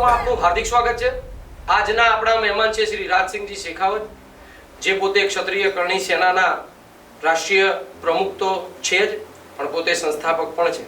શોમાં આપનું હાર્દિક સ્વાગત છે. આજના આપણા મહેમાન છે શ્રી રાજસિંહજી શેખાવત, જે પોતે ક્ષત્રિય કરણી સેનાના રાષ્ટ્રીય પ્રમુખ તો છે જ, પણ પોતે સંસ્થાપક પણ છે.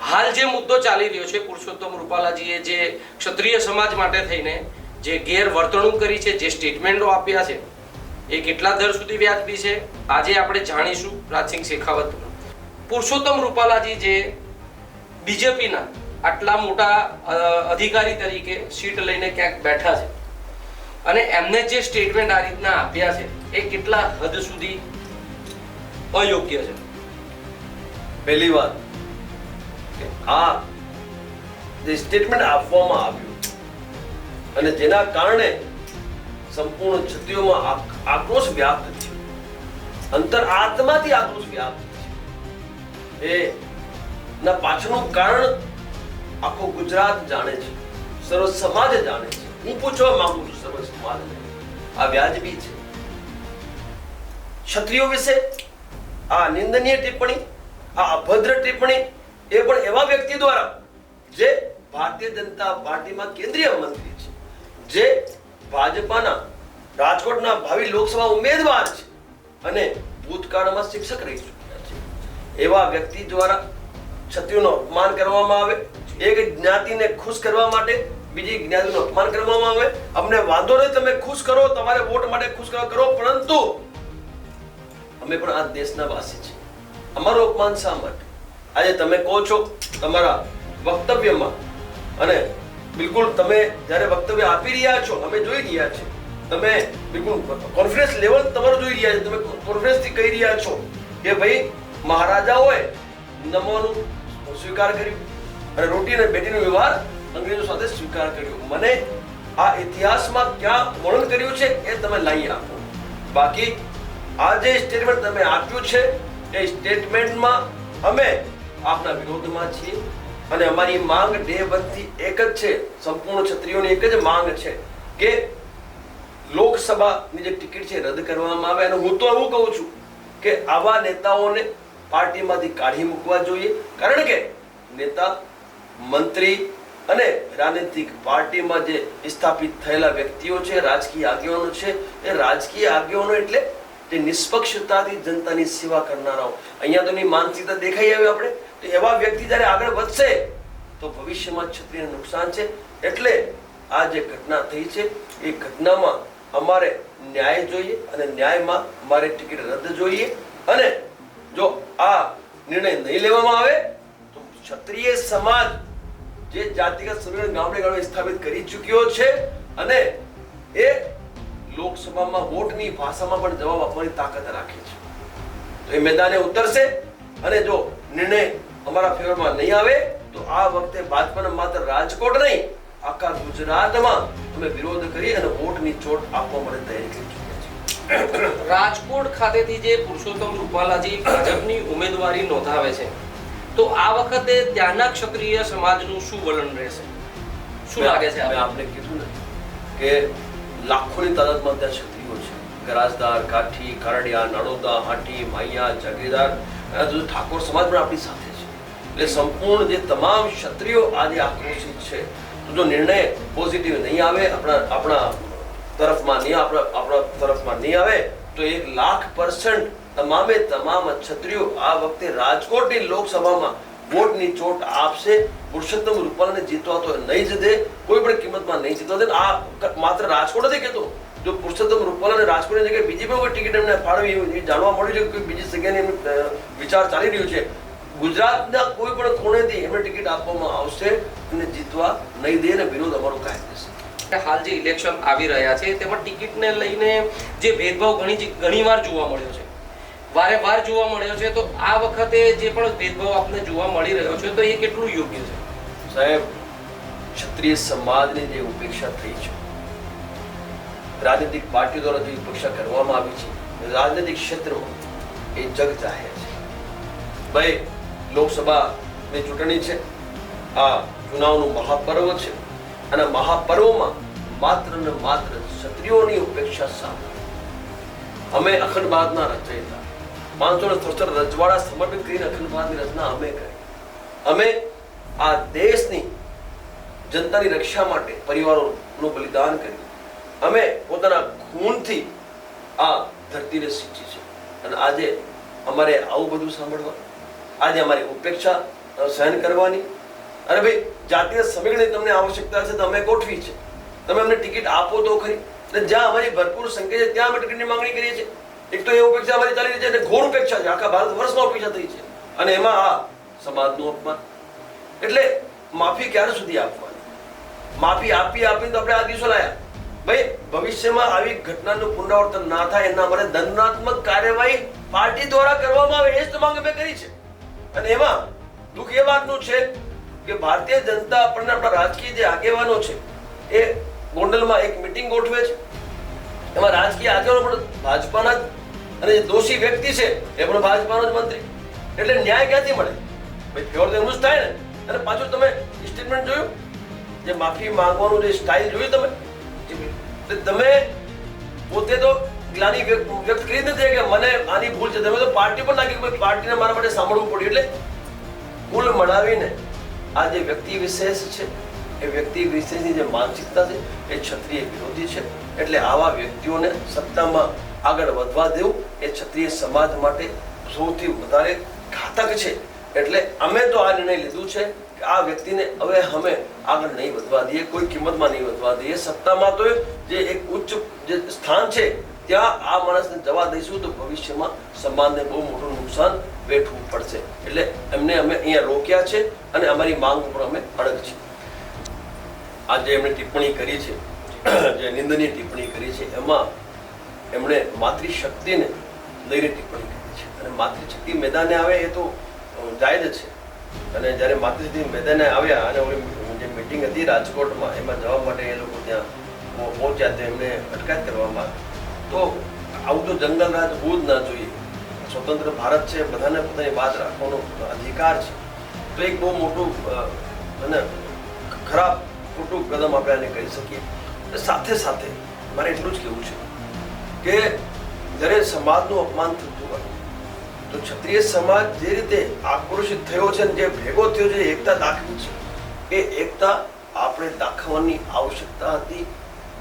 હાલ જે મુદ્દો ચાલી રહ્યો છે, પુરુષોત્તમ રૂપાલાજીએ જે ક્ષત્રિય સમાજ માટે થઈને જે ગેરવર્તણૂક કરી છે, જે સ્ટેટમેન્ટો આપ્યા છે, એ કેટલા દર સુધી વ્યાજબી છે, આજે આપણે જાણીશું રાજસિંહ શેખાવત પુરુષોત્તમ રૂપાલાજી જે બીજેપીના આટલા મોટા અધિકારી તરીકે સીટ લઈને ક્યાંક બેઠા છે. અને એમને જે સ્ટેટમેન્ટ આ રીતના આપ્યા છે, એ કેટલા હદ સુધી અયોગ્ય છે? પહેલી વાત આ જે સ્ટેટમેન્ટ આપવામાં આવ્યું અને જેના કારણે સંપૂર્ણ આક- આક્રોશ વ્યાપ્ત થયો. અંતર આત્માથી આક્રોશ વ્યાપ્ત છે એ ના પાછળનું કારણ આખો ગુજરાત જાણે છે. સર્વ સમાજ જાણે છે. હું પૂછવા માંગુ છું સર્વ સમાજને. આ વ્યાજબી છે. ક્ષત્રિયો વિશે આ નિંદનીય ટિપ્પણી, આ અભદ્ર ટિપ્પણી એ પણ એવા વ્યક્તિ દ્વારા જે ભારતીય જનતા પાર્ટીમાં કેન્દ્રીય મંત્રી છે, જે ભાજપાના રાજકોટના ભાવિ લોકસભા ઉમેદવાર છે અને ભૂતકાળમાં શિક્ષક રહી ચૂક્યા છે. એવા વ્યક્તિ દ્વારા ક્ષત્રિયોનું અપમાન કરવામાં આવે એક જ્ઞાતિને ખુશ કરવા માટે બીજી જ્ઞાતિનું અપમાન કરવામાં આવે. અમને વાંધો નહીં તમે ખુશ કરો, તમારે વોટ માટે ખુશ કરો કરો, પરંતુ અમે પણ આ દેશના વાસી છીએ. અમારું અપમાન શા માટે? આજે તમે કહો છો તમારા વક્તવ્યમાં, અને બિલકુલ તમે જ્યારે વક્તવ્ય આપી રહ્યા છો, અમે જોઈ રહ્યા છે તમે બિલકુલ કોન્ફિડન્સ લેવલ તમારું જોઈ રહ્યા છે. તમે કોન્ફિડન્સથી કહી રહ્યા છો કે ભાઈ મહારાજાઓએ નમવાનું સ્વીકાર કર્યું. અને રોટી અને બેટીનો વ્યવહાર અંગ્રેજો સાથે સ્વીકાર કર્યો. મને આ ઇતિહાસમાં ક્યાં વર્ણન કર્યું છે એ તમે લાવી આપો. બાકી આ જે સ્ટેટમેન્ટ તમે આપ્યું છે, એ સ્ટેટમેન્ટમાં અમે આપના વિરોધમાં છીએ અને અમારી માંગ ડે બનતી એક જ છે, સંપૂર્ણ ક્ષત્રિયોની એક જ માંગ છે કે લોકસભાની જે ટિકિટ છે રદ કરવામાં આવે. અને હું તો એવું કહું છું કે આવા નેતાઓને પાર્ટીમાંથી કાઢી મૂકવા જોઈએ. કારણ કે નેતા મંત્રી અને રાજનીતિક પાર્ટીમાં જે સ્થાપિત થયેલા વ્યક્તિઓ છે, રાજકીય આગેવાનો છે, એ રાજકીય આગેવાનો એટલે જે નિષ્પક્ષતાથી જનતાની સેવા કરનારાઓ. અહીંયા તો એની માનસિકતા દેખાઈ આવે આપણે. તો એવા વ્યક્તિ જ્યારે આગળ વધશે, તો ભવિષ્યમાં ક્ષત્રિયને નુકસાન છે. એટલે આ જે ઘટના થઈ છે, એ ઘટનામાં અમારે ન્યાય જોઈએ અને ન્યાયમાં અમારે ટિકિટ રદ જોઈએ. અને જો આ નિર્ણય નહીં લેવામાં આવે, તો ક્ષત્રિય સમાજ જે જાતિગત સમીકરણ ગામડે ગામડે સ્થાપિત કરી ચૂક્યો છે અને એ લોકસભામાં વોટની ભાષામાં પણ જવાબ આપવાની તાકાત રાખે છે. તો એ મેદાને ઉતરશે અને જો નિર્ણય અમારા ફેવરમાં નહીં આવે, તો આ વખતે ભાજપાને માત્ર રાજકોટ નહીં, આખા ગુજરાતમાં અમે વિરોધ કરી અને વોટની ચોટ આપવા માટે તૈયારી કરી રાજકોટ ખાતેથી જે પુરુષોત્તમ રૂપાલાજી ભાજપની ઉમેદવારી નોંધાવે છે તો આ વખતે ત્યાંના ક્ષત્રિય સમાજનું શું વલણ રહેશે? શું લાગે છે હવે? આપને? કીધું ને કે લાખોની તાદાદમાં ત્યાં ક્ષત્રિયો છે. ગરાજદાર કાઠી કારડિયા નડોદા હાટી માયા જાગીરદાર ઠાકોર સમાજ પણ આપણી સાથે છે. એટલે સંપૂર્ણ જે તમામ ક્ષત્રિયો આજે આક્રોશિત છે તો જો નિર્ણય પોઝિટિવ નહીં આવે આપણા આપણા તરફમાં નહીં આપણા આપણા તરફમાં નહીં આવે તો એક લાખ પર્સન્ટ તમામે તમામ ક્ષત્રિયો આ વખતે રાજકોટની લોકસભામાં વોટની ચોટ આપશે. પુરુષોત્તમ રૂપાલાને જીતવા તો નહીં જ દે કોઈ પણ કિંમતમાં નહીં જીતવા દે. આ માત્ર રાજકોટ નથી કહેતો. જો પુરુષોત્તમ રૂપાલાને રાજકોટની જગ્યાએ બીજી પણ કોઈ ટિકિટ એમને ફાળવી જાણવા મળ્યું છે કે બીજી જગ્યાની એમનું, વિચાર ચાલી રહ્યું છે. ગુજરાતના કોઈ પણ કોણેથી એમને ટિકિટ આપવામાં આવશે અને જીતવા નહીં દે અને વિરોધ અમારો કાયમ રહેશે. હાલ જે ઇલેક્શન આવી રહ્યા છે તેમાં ટિકિટને લઈને જે ભેદભાવ ઘણી ઘણીવાર જોવા મળ્યો છે. વારે વાર જોવા મળ્યો છે, તો આ વખતે જે પણ ભેદભાવ આપને જોવા મળી રહ્યો છે, તો એ કેટલું યોગ્ય છે? સાહેબ, ક્ષત્રિય સમાજની જે ઉપેક્ષા થઈ છે, રાજનીતિક પાર્ટીઓ દ્વારા જે ઉપેક્ષા કરવામાં આવી છે, રાજનીતિક ક્ષેત્રમાં એ જગ જાહેર છે. ભાઈ લોકસભાની ચૂંટણી છે, આ ચુનાવનું મહાપર્વ છે, અને મહાપર્વમાં માત્ર ને માત્ર ક્ષત્રિયોની ઉપેક્ષા સામે. અમે અખંડ ભારતના રચયિતા. પાંચસો ને રજવાડા સમર્પિત કરીને અખંડ ભારતની રચના અમે કરી. અમે આ દેશની જનતાની રક્ષા માટે પરિવારોનું બલિદાન કર્યું. અમે પોતાના ખૂનથી આ ધરતીને સિંચી છે. અને આજે અમારે આવું બધું સાંભળવા, આજે અમારી ઉપેક્ષા સહન કરવાની. અરે ભાઈ જાતીય સમીકરણની તમને આવશ્યકતા છે તો અમે ગોઠવી છે. તમે અમને ટિકિટ આપો તો ખરી. અને જ્યાં અમારી ભરપૂર સંખ્યા છે, ત્યાં અમે ટિકિટની માંગણી કરીએ છીએ. એક તો એ ઉપેક્ષા અમારી ચાલી રહી છે અને ઘોર ઉપેક્ષા છે. આખા ભારત વર્ષમાં ઉપેક્ષા થઈ છે. અને એમાં આ સમાજનું અપમાન. એટલે માફી ક્યારે સુધી આપવાની? માફી આપી આપીને તો આપણે આ દિવસો લાયા. ભાઈ, ભવિષ્યમાં આવી ઘટનાનું પુનરાવર્તન ના થાય એના માટે દંડાત્મક કાર્યવાહી પાર્ટી દ્વારા કરવામાં આવે, એ જ માંગ અમે કરી છે. અને એમાં દુઃખ એ વાતનું છે કે ભારતીય જનતા આપણને આપણા રાજકીય જે આગેવાનો છે, એ ગોંડલમાં એક મિટિંગ ગોઠવે છે. એમાં રાજકીય આગેવાનો પણ ભાજપાના જ અને જે દોષી વ્યક્તિ છે, એ પણ ભાજપાનો જ મંત્રી. એટલે ન્યાય ક્યાંથી મળે? ભાઈ ફેવર તો એનું જ થાય ને. અને પાછું તમે સ્ટેટમેન્ટ જોયું? જે માફી માંગવાનું જે સ્ટાઇલ જોયું તમે? એટલે તમે પોતે તો ગ્લાની વ્યક્ત કરી નથી કે મને આની ભૂલ છે. તમે તો પાર્ટી પણ નાખી ભાઈ પાર્ટીને મારા માટે સાંભળવું પડ્યું. એટલે કુલ મળાવીને આ જે વ્યક્તિ વિશેષ છે, એ વ્યક્તિ વિશેષની જે માનસિકતા છે, એ ક્ષત્રિય વિરોધી છે. એટલે આવા વ્યક્તિઓને સત્તામાં આગળ વધવા દેવું એ ક્ષત્રિય સમાજ માટે સૌથી વધારે ઘાતક છે. એટલે અમે તો આ નિર્ણય લીધું છે કે આ વ્યક્તિને હવે અમે આગળ નહીં વધવા દઈએ, કોઈ કિંમતમાં નહીં વધવા દઈએ. સત્તામાં તો જે એક ઉચ્ચ જે સ્થાન છે, ત્યાં આ માણસને જવા દઈશું તો ભવિષ્યમાં સમાજને બહુ મોટું નુકસાન વેઠવું પડશે. એટલે એમને અમે અહીંયા રોક્યા છે અને અમારી માંગ ઉપર અમે અડગ છીએ. આજે એમણે ટિપ્પણી કરી છે. જે નિંદનીય ટિપ્પણી કરી છે, એમાં એમણે માતૃશક્તિને લઈને ટિપ્પણી કરી છે. અને માતૃશક્તિ મેદાને આવે એ તો અ, જાયજ છે. અને જ્યારે માતૃશક્તિ મેદાને આવ્યા અને ઓલી જે મિટિંગ હતી રાજકોટમાં એમાં જવા માટે એ લોકો ત્યાં પહોંચ્યા તો એમને અટકાયત કરવામાં તો આવું તો જંગલ રાજ હોવું જ ના જોઈએ. સ્વતંત્ર ભારત છે બધાને પોતાની વાત રાખવાનો અધિકાર છે. તો એક બહુ મોટું અને ખરાબ ખોટું કદમ આપણે આને કહી શકીએ. સાથે સાથે મારે એટલું જ કહેવું છે કે જ્યારે સમાજનું અપમાન થતું હોય, તો ક્ષત્રિય સમાજ જે રીતે આક્રોશિત થયો છે જે ભેગો થયો છે એકતા દાખવી છે. એ એકતા આપણે દાખવવાની આવશ્યકતા હતી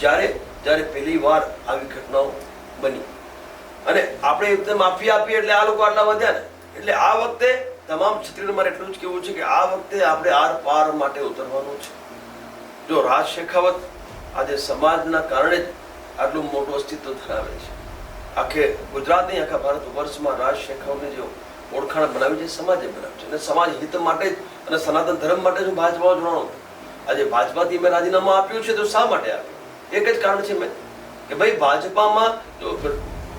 જ્યારે જ્યારે પહેલી વાર આવી ઘટનાઓ બની. અને આપણે એકદમ માફી આપી એટલે આ લોકો આટલા વધ્યા ને. એટલે આ વખતે તમામ ક્ષત્રિય મારે એટલું જ કહેવું છે કે આ વખતે આપણે આર પાર માટે ઉતરવાનું છે. જો રાજ શેખાવત આજે સમાજના કારણે જ આટલું મોટું અસ્તિત્વ ધરાવે છે. આખે ગુજરાત નહીં આખા ભારત વર્ષમાં રાજ શેખાવતની જે ઓળખાણ બનાવી છે, સમાજે બનાવી છે. અને સમાજ હિત માટે જ અને સનાતન ધર્મ માટે જ હું ભાજપામાં જોડાણો આજે ભાજપાથી મેં રાજીનામું આપ્યું છે તો શા માટે આપ્યું? એક જ કારણ છે મેં. કે ભાઈ, ભાજપામાં જો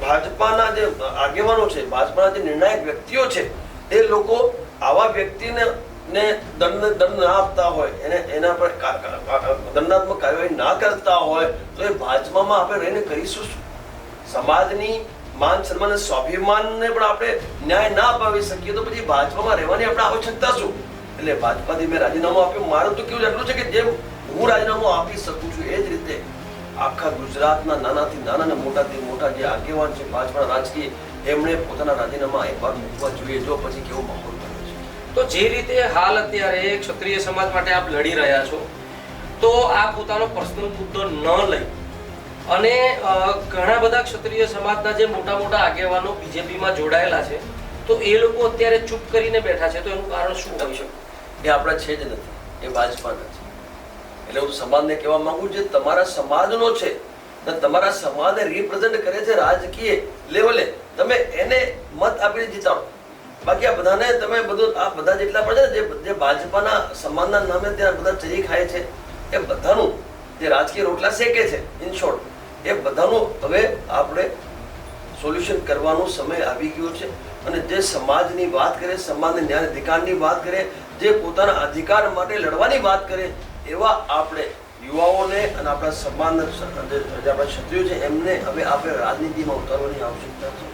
ભાજપાના જે આગેવાનો છે, ભાજપાના જે નિર્ણાયક વ્યક્તિઓ છે એ લોકો આવા વ્યક્તિને ને દંડ દંડ ના આપતા હોય, એને, એના પર દંડાત્મક કાર્યવાહી ના કરતા હોય, તો એ ભાજપામાં આપણે રહીને કરીશું શું? સમાજની માન સન્માન સ્વાભિમાનને પણ આપણે ન્યાય ના અપાવી શકીએ તો પછી ભાજપામાં રહેવાની આપણે આવશ્યકતા શું? એટલે ભાજપાથી મેં રાજીનામું આપ્યું. મારું તો કેવું એટલું છે કે જેમ હું રાજીનામું આપી શકું છું, એ જ રીતે આખા ગુજરાતના નાનાથી નાના મોટાથી મોટા જે આગેવાન છે ભાજપાના રાજકીય, એમણે પોતાના રાજીનામા એકવાર મૂકવા જોઈએ, જો પછી કેવો માહોલ બને છે. તો જે રીતે હાલ અત્યારે ક્ષત્રિય સમાજ માટે આપ લડી રહ્યા છો, તો આ પોતાનો પર્સનલ મુદ્દો ન લઈ અને ઘણા બધા ક્ષત્રિય સમાજના જે મોટા મોટા આગેવાનો બીજેપીમાં જોડાયેલા છે, તો એ લોકો અત્યારે ચૂપ કરીને બેઠા છે, તો એનું કારણ શું હોઈ શકે? એ આપણા છે જ નથી, એ ભાજપાના છે. એટલે હું સમાજને કહેવા માંગુ જે તમારા સમાજનો છે, ને તમારા સમાજને રિપ્રેઝેન્ટ કરે છે રાજકીય લેવલે તમે એને મત આપીને જીતાડો. બાકી આ બધાને તમે બધું, આ બધા જેટલા પણ છે જે ભાજપાના સમાજના નામે ત્યાં બધા ચરી ખાય છે, એ બધાનું જે રાજકીય રોટલા શેકે છે ઇન શોર્ટ એ બધાનું હવે આપણે સોલ્યુશન કરવાનો સમય આવી ગયો છે અને જે સમાજની વાત કરે, સમાજને ન્યાય અધિકારની વાત કરે, જે પોતાના અધિકાર માટે લડવાની વાત કરે, એવા આપણે યુવાઓને અને આપણા સમાજના જે આપણા ક્ષત્રિયો છે, એમને હવે આપણે રાજનીતિમાં ઉતારવાની આવશ્યકતા છે.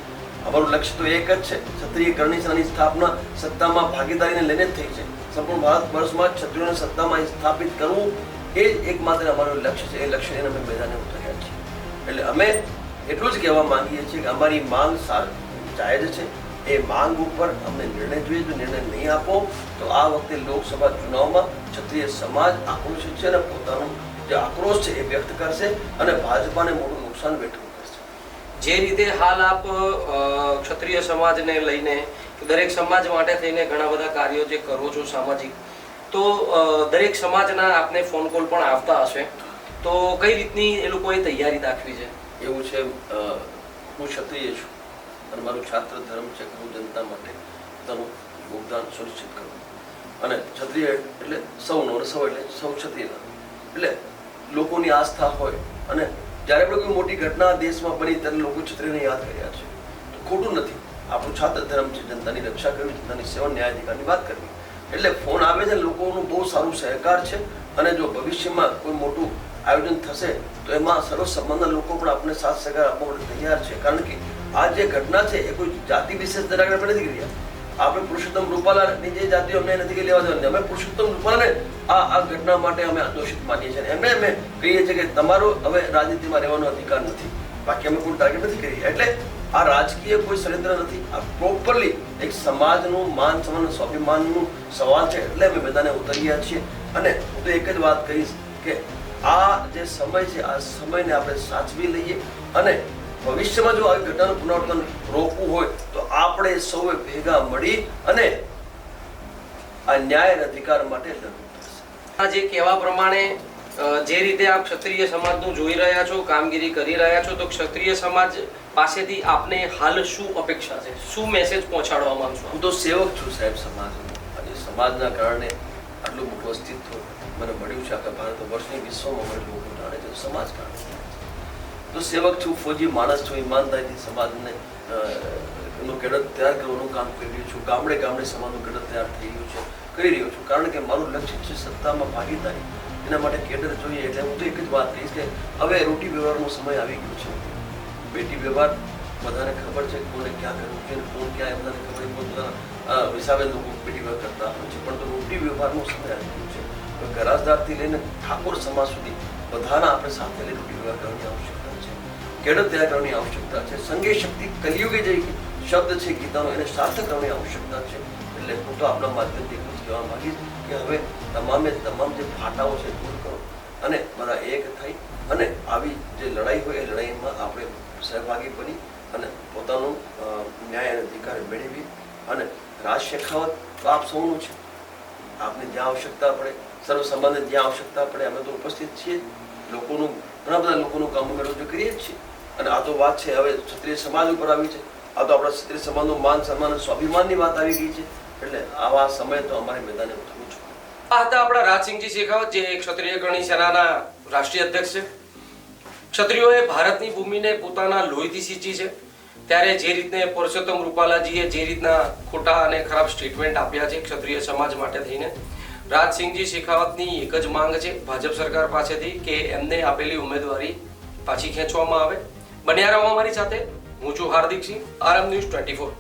અમારું લક્ષ્ય તો એક જ છે, ક્ષત્રિય ગણેશાની સ્થાપના સત્તામાં ભાગીદારીને લઈને જ થઈ છે. સંપૂર્ણ ભારત વર્ષમાં ક્ષત્રિયોને સત્તામાં સ્થાપિત કરવું એ જ એકમાત્ર અમારું લક્ષ્ય છે. એ લક્ષ્ય લઈને અમે મેદાને ઉતર્યા છીએ. એટલે અમે એટલું જ કહેવા માંગીએ છીએ કે અમારી માંગ જાયજ છે. એ માંગ ઉપર અમને નિર્ણય જોઈએ, જો નિર્ણય નહીં આપો, તો તો આ વખતે લોકસભા ચુનાવમાં ક્ષત્રિય સમાજ આક્રોશિત છે અને પોતાનો જે આક્રોશ છે એ વ્યક્ત કરશે અને ભાજપાને મોટું નુકસાન વેઠવું પડશે. જે રીતે હાલ આપ ક્ષત્રિય સમાજને લઈને દરેક સમાજ માટે થઈને ઘણા બધા કાર્યો જે કરો છો સામાજિક, તો દરેક સમાજના આપને ફોન કોલ પણ આવતા હશે. તો કઈ રીતની એ લોકોએ તૈયારી દાખવી છે? એવું છે હું ક્ષત્રિય છું અને મારું છાત્ર ધર્મ છે કે હું જનતા માટે તેનું યોગદાન સુનિશ્ચિત કરું અને ક્ષત્રિય એટલે સૌનો અને સૌ એટલે સૌ ક્ષત્રિયના. એટલે લોકોની આસ્થા હોય અને જ્યારે પણ કોઈ મોટી ઘટના દેશમાં બની ત્યારે લોકો ક્ષત્રિયને યાદ કર્યા છે. તો ખોટું નથી. આપણું છાત્ર ધર્મ છે, જનતાની રક્ષા કરવી, જનતાની સેવા, ન્યાય અધિકારની વાત કરવી. એટલે ફોન આવે છે લોકોનું બહુ સારું સહકાર છે અને જો ભવિષ્યમાં કોઈ મોટું આયોજન થશે, તો એમાં સર્વ સંબંધના લોકો પણ આપણે સાથ સહકાર આપવા માટે તૈયાર છે. કારણ કે આ જે ઘટના છે, એ કોઈ જાતિ વિશેષ ધરાવીને આપણે નથી ગયા આપણે પુરુષોત્તમ રૂપાલાની જે જાતિઓ અમને નથી કે લેવા દેવાની. અમે પુરુષોત્તમ રૂપાલાને આ આ ઘટના માટે અમે દોષિત માનીએ છીએ. એમને અમે કહીએ છીએ કે તમારો હવે રાજનીતિમાં રહેવાનો અધિકાર નથી. બાકી અમે કોઈ ટાર્ગેટ નથી કરી એટલે આ રાજકીય કોઈ ષડયંત્ર નથી. આ પ્રોપરલી એક સમાજનું માન સન્માન સ્વાભિમાનનું સવાલ છે. એટલે અમે મેદાને ઉતરીએ છીએ. અને હું તો એક જ વાત કહીશ કે આ જે સમય છે આ સમયને આપણે સાચવી લઈએ અને ભવિષ્યમાં જો આવી ઘટનાનું પુનરાવર્તન રોકવું હોય તો આપણે સૌએ ભેગા મળી અને આ ન્યાય અધિકાર માટે લડવું પડશે. જે કહેવા પ્રમાણે જે રીતે આપ ક્ષત્રિય સમાજનું જોઈ રહ્યા છો કામગીરી કરી રહ્યા છો તો ક્ષત્રિય સમાજ પાસેથી આપને હાલ શું અપેક્ષા છે? શું મેસેજ પહોંચાડવા માંગશો? હું તો સેવક છું સાહેબ સમાજનો. અને સમાજના કારણે આટલું મોટું અસ્તિત્વ મને મળ્યું છે આખા ભારત વર્ષની વિશ્વમાં મને લોકો જાણે છે સમાજ કારણે તો સેવક છું ફોજી માણસ છું, ઈમાનદારીથી સમાજને એનું કેડર તૈયાર કરવાનું કામ કરી રહ્યો છું, ગામડે ગામડે સમાજનું કેડર તૈયાર થઈ રહ્યું છે, કરી રહ્યો છું, કારણ કે મારું લક્ષ્ય છે સત્તામાં ભાગીદારી. એના માટે કેડર જોઈએ એટલે હું તો એક જ વાત કહીશ કે હવે રોટી વ્યવહારનો સમય આવી ગયો છે. બેટી વ્યવહાર, બધાને ખબર છે કોને ક્યાં કરવું છે કોણ ક્યાં બધાને ખબર પોતાના હિસાબે લોકો બેટી વ્યવહાર કરતા હોય છે, પણ તો રોટી વ્યવહારનો સમય આવી ગયો છે. તો ગરાસદારથી લઈને ઠાકોર સમાજ સુધી બધાના આપણે સાથે લઈને વિવાહ કરવાની આવશ્યકતા છે. કેળવ તૈયાર કરવાની આવશ્યકતા છે. સંગે શક્તિ કલયુગે જે શબ્દ છે, ગીતાનો એને સાર્થક કરવાની આવશ્યકતા છે. એટલે હું તો આપણા માધ્યમથી એટલું જ કહેવા માગીશ કે હવે તમામે તમામ જે ફાટાઓ છે દૂર કરો અને બધા એક થઈ અને આવી જે લડાઈ હોય એ લડાઈમાં આપણે સહભાગી બની અને પોતાનું ન્યાય અને અધિકાર મેળવી અને રાજ શેખાવત તો આપ સૌનું છે. આપને જ્યાં આવશ્યકતા પડે સર્વ સંબંધે જ્યાં આવશ્યકતા પડે અમે તો ઉપસ્થિત છીએ. લોકોનું, ઘણા બધા લોકોનું કામ મેળવજો કરીએ જ છીએ. અને આ તો વાત છે, હવે ક્ષત્રિય સમાજ ઉપર આવી છે. આ તો આપણા ક્ષત્રિય સમાજનું માન સન્માન સ્વાભિમાનની વાત આવી ગઈ છે. એટલે આવા સમય તો અમારે મેદાને ઉતરવું જ આ હતા આપણા રાજસિંહજી શેખાવત, જે ક્ષત્રિય ગણી સેનાના રાષ્ટ્રીય અધ્યક્ષ છે. ક્ષત્રિયોએ ભારતની ભૂમિને પોતાના લોહીથી સિંચી છે. ત્યારે જે રીતને પુરુષોત્તમ રૂપાલાજીએ જે રીતના ખોટા અને ખરાબ સ્ટેટમેન્ટ આપ્યા છે ક્ષત્રિય સમાજ માટે થઈને રાજસિંહજી શેખાવતની એક જ માંગ છે. ભાજપ સરકાર પાસેથી કે એમને આપેલી ઉમેદવારી પાછી ખેંચવામાં આવે. બન્યા રહો અમારી સાથે. હું છું Hardik Singh RM news twenty four.